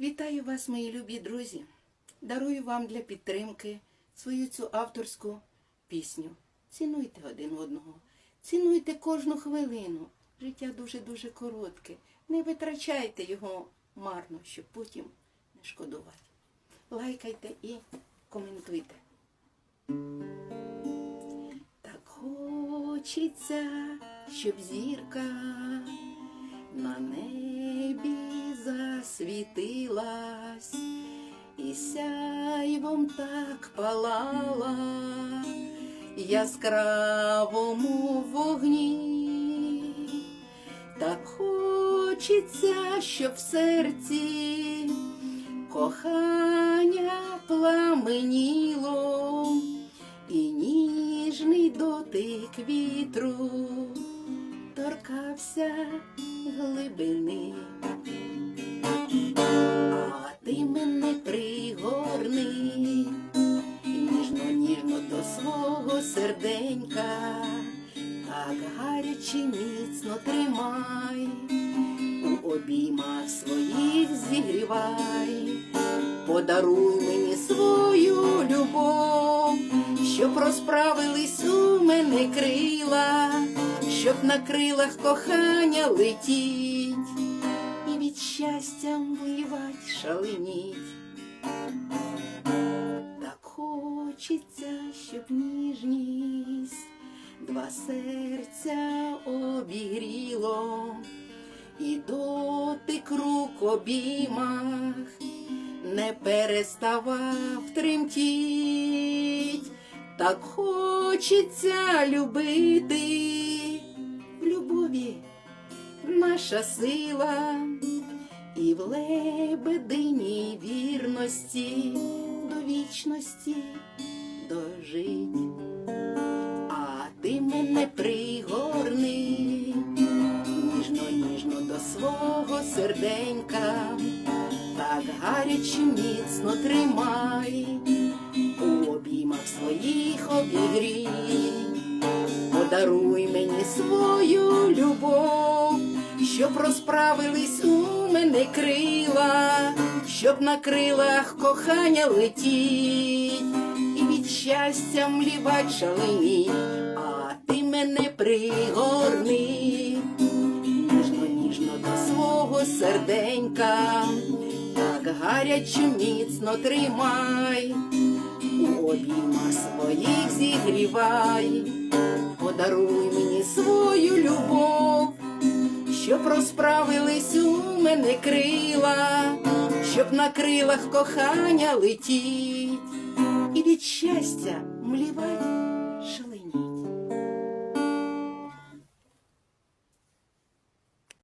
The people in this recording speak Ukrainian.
Вітаю вас, мої любі друзі. Дарую вам для підтримки свою цю авторську пісню. Цінуйте один одного, цінуйте кожну хвилину. Життя дуже-дуже коротке. Не витрачайте його марно, щоб потім не шкодувати. Лайкайте і коментуйте. Так хочеться, щоб зірка на небі засвітилась і сяйвом так палала яскравому вогні. Так хочеться, щоб в серці кохання пламеніло і ніжний дотик вітру торкався глибини. Серденька, так гаряче міцно тримай, у обіймах своїх зігрівай, подаруй мені свою любов, щоб розправились у мене крила, щоб на крилах кохання летіть. І від щастя мливать шаленіть. Хочеться, щоб ніжність два серця обігріло, і дотик рук обіймах не переставав тремтіть. Так хочеться любити в любові наша сила в лебедині вірності до вічності дожить. А ти мене пригорни, ніжно, ніжно до свого серденька, так гаряче міцно тримай, у обіймах своїх обігрій, подаруй мені свою любов, щоб розправились у мене крила, щоб на крилах кохання летіть, і від щастя млівать шаленіть, а ти мене пригорни, ніжно, ніжно до свого серденька, так гаряче міцно тримай, у обіймах своїх зігрівай, подаруй мені свою любов щоб розправились у мене крила, щоб на крилах кохання летіть, і від щастя млівать